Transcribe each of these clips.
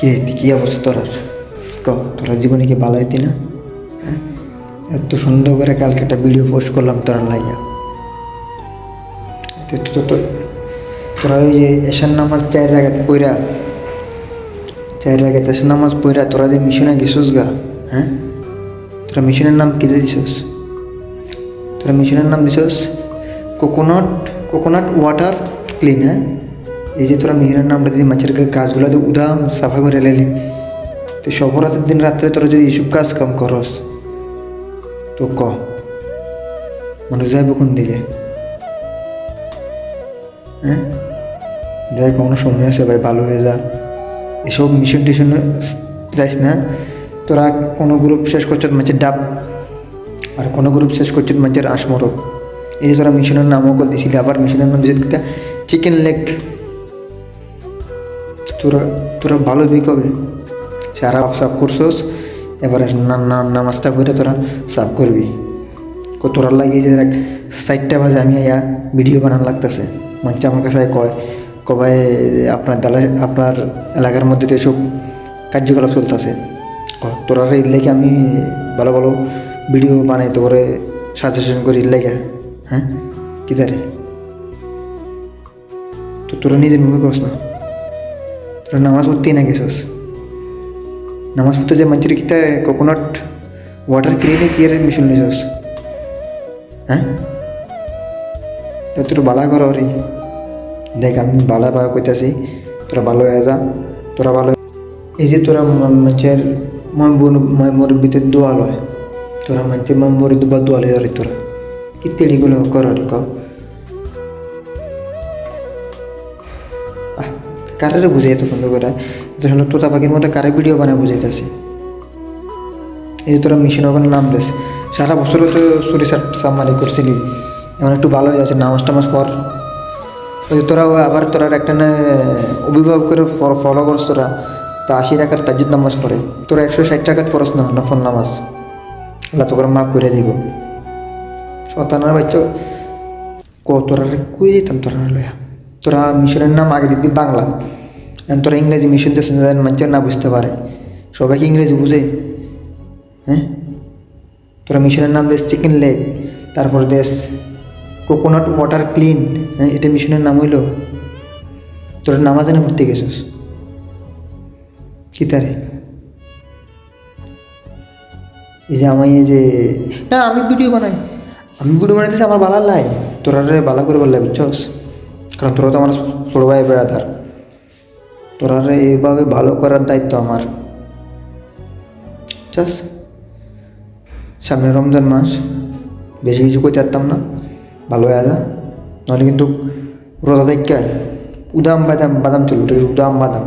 কে, কি অবস্থা তোর আর? ক, তোরা জীবনে কি ভালো হইতি না? হ্যাঁ? এত সুন্দর করে কালকে একটা ভিডিও পোস্ট করলাম তোরা লাইয়া। তোরা ওই যে এশার নামাজ চার রাগাত পইরা, চার রাগাত এশার নামাজ পইরা তোরা যে মিশনে গেছিস গা হ্যাঁ? তোরা মিশনের নাম কি দিছিস? তোরা মিশনের নাম দিছিস? কোকোনাট কোকোনাট ওয়াটার ক্লিন হ্যাঁ? এই যে তোরা মিহিরের নামটা দিয়ে মাছের গাছগুলো উদাম সাফা করে লেলি। তো সবরাতের দিন রাত্রে তোরা যদি এইসব কাজ কাম করস, তো ক? মানুষ যাইব কোন দিকে? হ্যাঁ? যাই কোনো সময় আছে ভাই, ভালো হয়ে যা। এসব মিশন টিশন যাইস না? তোরা কোনো গ্রুপ শেষ করছ মাছের ডাব, আর কোনো গ্রুপ শেষ করছ মাছের আসমরক এই যে তোরা মিশনের নামও কল দিছিলি, আবার মিশনের নাম দিয়েছিল চিকেন লেগ তোরা তোরা ভালো বি কবে সারা সাফ করছোস, এবারে নামাজটা করে তোরা সাফ করবি। তোরা লাগিয়ে যে দেখ সাইডটা বাজে আমি ইয়া ভিডিও বানান লাগতেছে। মঞ্চে আমার কাছে কয় কবাই আপনার দালা আপনার এলাকার মধ্যে তো এসব কার্যকলাপ চলতেছে। তোরা এর লেগে আমি ভালো ভালো ভিডিও বানাই তো করে সাজেশন করি এর লেগে। হ্যাঁ? কি তো তোরা নিজের মুখে কস না। তোরা নামাজ পড়তেই না গেছস নামাজ পড়তে যে মঞ্চের কিতা কোকোনাট ওয়াটার ক্লিনে কি এর মিশন নিছস হ্যাঁ তোর বালা কর রে দেখ আমি বালা বা কইতাছি তোরা ভালো হয়ে যা তোরা ভালো এই যে তোরা মঞ্চের মই মুরব্বীতে দোয়া লয় তোরা মঞ্চের মই মুরব্বী বা দোয়া লয় রে তোরা কি তেড়িগুলো কর রে ক আহ, কারে বুঝাই এত সুন্দর করে। এত সুন্দর তোতা পাখির মধ্যে কারে ভিডিও বানায় বুঝাইতেছে এই যে তোরা মিশন ওখানে নাম দেস। সারা বছরও তো চুরি সামারি করছিলি। এমন একটু ভালো হয়ে আছে নামাজ টামাজ পর ওই যে তোরা আবার তোরা একটা না অভিভাবকের ফলো করস তোরা। তা আশি টাকার তাজুদ নামাজ পড়ে। তোরা একশো ষাট টাকাত পড়স না নফল নামাজ। আল্লাহ তোকে মাফ করে দিব। শতানার বাচ্চা ক তোরা রে কই যেতাম তোরা লয়া? তোরা মিশনের নাম আগে দিতি বাংলা। তোরা ইংরেজি মিশন দিস মানুষের না বুঝতে পারে। সবাই কি ইংরেজি বুঝে। হ্যাঁ? তোরা মিশনের নাম দেশ চিকেন লেগ তারপর দেশ কোকোনাট ওয়াটার ক্লিন। হ্যাঁ এটা মিশনের নাম হইল। তোরা নামাজে না পড়তে গেছিস। কি তারে? এই যে আমি এই যে, না, আমি ভিডিও বানাই। আমি ভিডিও বানাইতেছি, আমার ভালো লাই। তোরা ভালো করে বললে, বুঝছস? কারণ তোরা তো আমার ছোটো ভাই বেড়াদার তোরা এইভাবে ভালো করার দায়িত্ব আমার। চাস সামনে রমজান মাস, বেশি কিছু করতে পারতাম না। ভালো হয়ে যা। নাহলে কিন্তু রোজা দেখে উদাম বাদাম বাদাম ঠিক আছে উদাম বাদাম।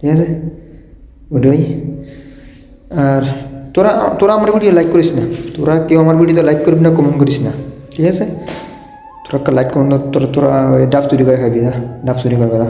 ঠিক আছে? ওটাই। আর তোরা তোরা আমার ভিডিও লাইক করিস না। তোরা কেউ আমার ভিডিওতে লাইক করবি না কমেন্ট করিস না। ঠিক আছে? তোরা লাইক কমেন্ট তোরা তোরা ডাব চুরি করে খাবি যা ডাব চুরি করবে দা